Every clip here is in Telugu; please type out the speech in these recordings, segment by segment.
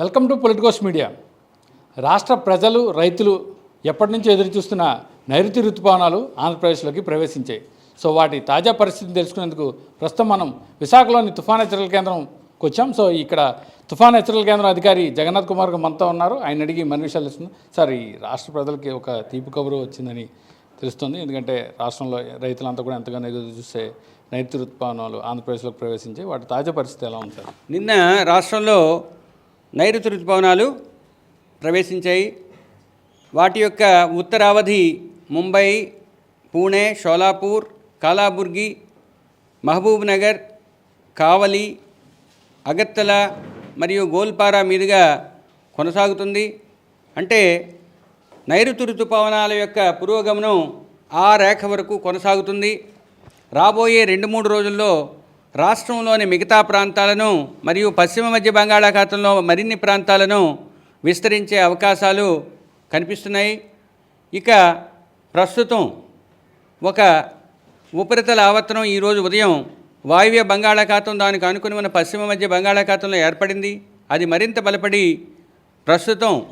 Welcome to Politicos media. రాష్ట్ర ప్రజలు రైతులు ఎప్పటి నుంచో ఎదురుచూస్తున్న నైరుతి ఋతుపవనాలు ఆంధ్రప్రదేశ్లోకి ప్రవేశించాయి. సో వాటి తాజా పరిస్థితిని తెలుసుకునేందుకు ప్రస్తుతం మనం విశాఖలోని తుఫాన్ హెచ్చరికల కేంద్రంకి వచ్చాం సో ఇక్కడ తుఫాన్ హెచ్చరికల కేంద్రం అధికారి జగన్నాథ్ కుమార్ మనతో ఉన్నారు. ఆయన అడిగి మన విషయాలు తెలుస్తుంది సార్ ఈ రాష్ట్ర ప్రజలకి ఒక తీపి కబురు వచ్చిందని తెలుస్తుంది. ఎందుకంటే రాష్ట్రంలో రైతులంతా కూడా ఎంతగానో ఎదురు చూస్తే నైరుతి ఋతుపవనాలు ఆంధ్రప్రదేశ్లోకి ప్రవేశించాయి. వాటి తాజా పరిస్థితి ఎలా ఉంది సార్? నిన్న రాష్ట్రంలో నైరుతి ఋతుపవనాలు ప్రవేశించాయి. వాటి యొక్క ఉత్తరావధి ముంబై పూణే షోలాపూర్ కాలాబుర్గి మహబూబ్ నగర్ కావలి అగత్తల మరియు గోల్పారా మీదుగా కొనసాగుతుంది. అంటే నైరుతి ఋతుపవనాల యొక్క పురోగమనం ఆ రేఖ వరకు కొనసాగుతుంది. రాబోయే రెండు మూడు రోజుల్లో రాష్ట్రంలోని మిగతా ప్రాంతాలను మరియు పశ్చిమ మధ్య బంగాళాఖాతంలో మరిన్ని ప్రాంతాలను విస్తరించే అవకాశాలు కనిపిస్తున్నాయి. ఇక ప్రస్తుతం ఒక ఉపరితల ఆవర్తనం ఈరోజు ఉదయం వాయువ్య బంగాళాఖాతం దానికి అనుకుని ఉన్న పశ్చిమ మధ్య బంగాళాఖాతంలో ఏర్పడింది. అది మరింత బలపడి ప్రస్తుతం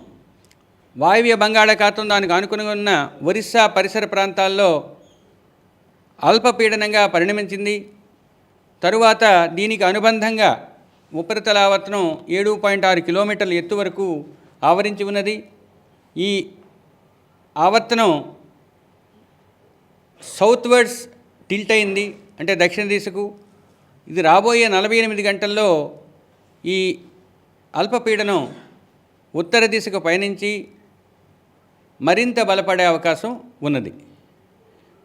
వాయువ్య బంగాళాఖాతం దానికి అనుకుని ఉన్న ఒరిస్సా పరిసర ప్రాంతాల్లో అల్పపీడనంగా పరిణమించింది. తరువాత దీనికి అనుబంధంగా ఉపరితల ఆవర్తనం ఏడు పాయింట్ ఆరు కిలోమీటర్ల ఎత్తు వరకు ఆవరించి ఉన్నది. ఈ ఆవర్తనం సౌత్వర్డ్స్ టిల్ట్ అయింది అంటే దక్షిణ దిశకు. ఇది రాబోయే నలభై ఎనిమిది గంటల్లో ఈ అల్పపీడనం ఉత్తర దిశకు పయనించి మరింత బలపడే అవకాశం ఉన్నది.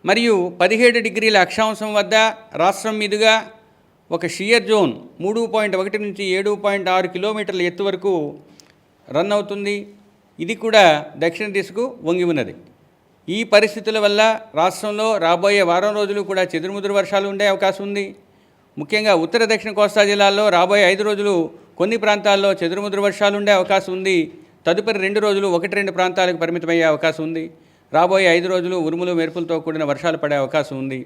మరియు పదిహేడు డిగ్రీల అక్షాంశం వద్ద రాష్ట్రం మీదుగా ఒక షియర్ జోన్ మూడు పాయింట్ ఒకటి నుంచి ఏడు పాయింట్ ఆరు కిలోమీటర్ల ఎత్తు వరకు రన్ అవుతుంది. ఇది కూడా దక్షిణ దిశకు వంగి ఉన్నది. ఈ పరిస్థితుల వల్ల రాష్ట్రంలో రాబోయే వారం రోజులు కూడా చెదురుముదురు వర్షాలు ఉండే అవకాశం ఉంది. ముఖ్యంగా ఉత్తర దక్షిణ కోస్తా జిల్లాల్లో రాబోయే ఐదు రోజులు కొన్ని ప్రాంతాల్లో చెదురుముదురు వర్షాలు ఉండే అవకాశం ఉంది. తదుపరి రెండు రోజులు ఒకటి రెండు ప్రాంతాలకు పరిమితమయ్యే అవకాశం ఉంది. రాబోయే ఐదు రోజులు ఉరుములు మెరుపులతో కూడిన వర్షాలు పడే అవకాశం ఉంది.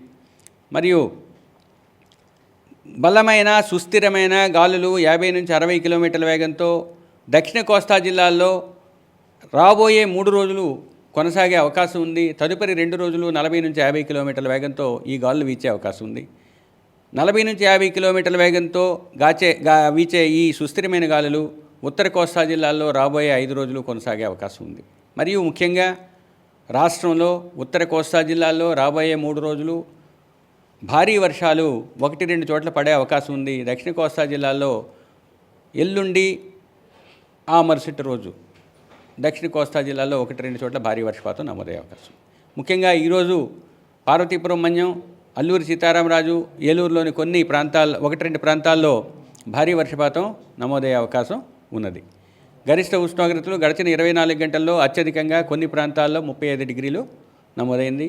మరియు బలమైన సుస్థిరమైన గాలులు యాభై నుంచి అరవై కిలోమీటర్ల వేగంతో దక్షిణ కోస్తా జిల్లాల్లో రాబోయే మూడు రోజులు కొనసాగే అవకాశం ఉంది. తదుపరి రెండు రోజులు నలభై నుంచి యాభై కిలోమీటర్ల వేగంతో ఈ గాలులు వీచే అవకాశం ఉంది. నలభై నుంచి యాభై కిలోమీటర్ల వేగంతో గాచే గా వీచే ఈ సుస్థిరమైన గాలులు ఉత్తర కోస్తా జిల్లాల్లో రాబోయే ఐదు రోజులు కొనసాగే అవకాశం ఉంది. మరియు ముఖ్యంగా రాష్ట్రంలో ఉత్తర కోస్తా జిల్లాల్లో రాబోయే మూడు రోజులు భారీ వర్షాలు ఒకటి రెండు చోట్ల పడే అవకాశం ఉంది. దక్షిణ కోస్తా జిల్లాల్లో ఎల్లుండి ఆ మరుసటి రోజు దక్షిణ కోస్తా జిల్లాలో ఒకటి రెండు చోట్ల భారీ వర్షపాతం నమోదయ్యే అవకాశం ముఖ్యంగా ఈరోజు పార్వతీపురం మన్యం అల్లూరి సీతారామరాజు ఏలూరులోని కొన్ని ప్రాంతాల్లో ఒకటి రెండు ప్రాంతాల్లో భారీ వర్షపాతం నమోదయ్యే అవకాశం ఉన్నది. గరిష్ట ఉష్ణోగ్రతలు గడిచిన ఇరవై నాలుగు గంటల్లో అత్యధికంగా కొన్ని ప్రాంతాల్లో ముప్పై ఐదు డిగ్రీలు నమోదైంది.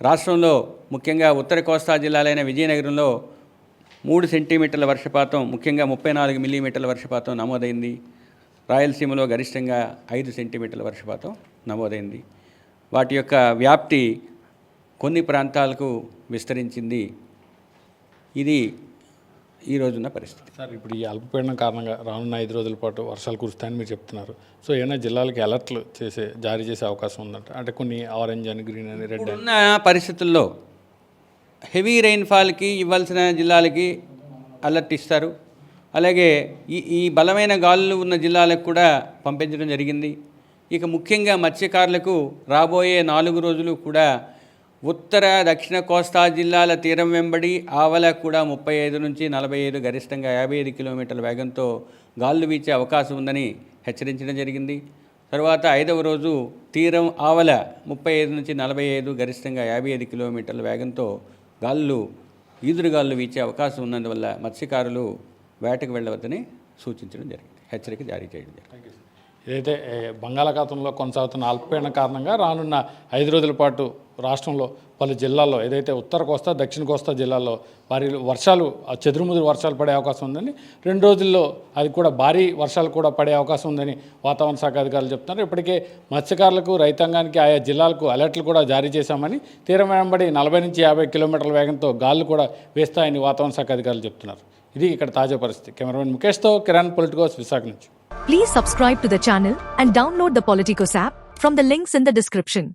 రాష్ట్రంలో ముఖ్యంగా ఉత్తర కోస్తా జిల్లాలైన విజయనగరంలో మూడు సెంటీమీటర్ల వర్షపాతం ముఖ్యంగా ముప్పై నాలుగు మిల్లీమీటర్ల వర్షపాతం నమోదైంది. రాయలసీమలో గరిష్టంగా ఐదు సెంటీమీటర్ల వర్షపాతం నమోదైంది. వాటి యొక్క వ్యాప్తి కొన్ని ప్రాంతాలకు విస్తరించింది. ఇది ఈ రోజున్న పరిస్థితి. సార్ ఇప్పుడు ఈ అల్పపీడనం కారణంగా రానున్న ఐదు రోజుల పాటు వర్షాలు కురుస్తాయని మీరు చెప్తున్నారు. సో ఏమైనా జిల్లాలకి అలర్ట్లు చేసే జారీ చేసే అవకాశం ఉందంట? అంటే కొన్ని ఆరెంజ్ అని గ్రీన్ అని రెడ్ ఇప్పుడున్న పరిస్థితుల్లో హెవీ రెయిన్ఫాల్కి ఇవ్వాల్సిన జిల్లాలకి అలర్ట్ ఇస్తారు. అలాగే ఈ ఈ బలమైన గాలులు ఉన్న జిల్లాలకు కూడా పంపించడం జరిగింది. ఇక ముఖ్యంగా మత్స్యకారులకు రాబోయే నాలుగు రోజులు కూడా ఉత్తర దక్షిణ కోస్తా జిల్లాల తీరం వెంబడి ఆవల కూడా ముప్పై ఐదు నుంచి నలభై ఐదు గరిష్టంగా యాభై ఐదు కిలోమీటర్ల వేగంతో గాలులు వీచే అవకాశం ఉందని హెచ్చరించడం జరిగింది. తరువాత ఐదవ రోజు తీరం ఆవల ముప్పై ఐదు నుంచి నలభై ఐదు గరిష్టంగా యాభై ఐదు కిలోమీటర్ల వేగంతో గాలులు ఈదురుగాలు వీచే అవకాశం ఉన్నందువల్ల మత్స్యకారులు వేటకు వెళ్ళవద్దని సూచించడం జరిగింది. హెచ్చరిక జారీ చేయడం జరిగింది. ఇదైతే బంగాళాఖాతంలో కొనసాగుతున్న అల్పపీడన కారణంగా రానున్న ఐదు రోజుల పాటు రాష్ట్రంలో పలు జిల్లాల్లో ఏదైతే ఉత్తర కోస్తా దక్షిణ కోస్తా జిల్లాల్లో భారీ వర్షాలు ఆ చెదురుముదురు వర్షాలు పడే అవకాశం ఉందని రెండు రోజుల్లో అది కూడా భారీ వర్షాలు కూడా పడే అవకాశం ఉందని వాతావరణ శాఖ అధికారులు చెప్తున్నారు. ఇప్పటికే మత్స్యకారులకు రైతాంగానికి ఆయా జిల్లాలకు అలర్ట్లు కూడా జారీ చేశామని తీరం వెంబడి నలభై నుంచి యాభై కిలోమీటర్ల వేగంతో గాలు కూడా వేస్తాయని వాతావరణ శాఖ అధికారులు చెప్తున్నారు. ఇది ఇక్కడ తాజా పరిస్థితి. కెమెరామెన్ ముఖేష్తో కిరణ్ పొలిటికోస్ విశాఖ నుంచి. Please subscribe to the channel and download the Politikos app from the links in the description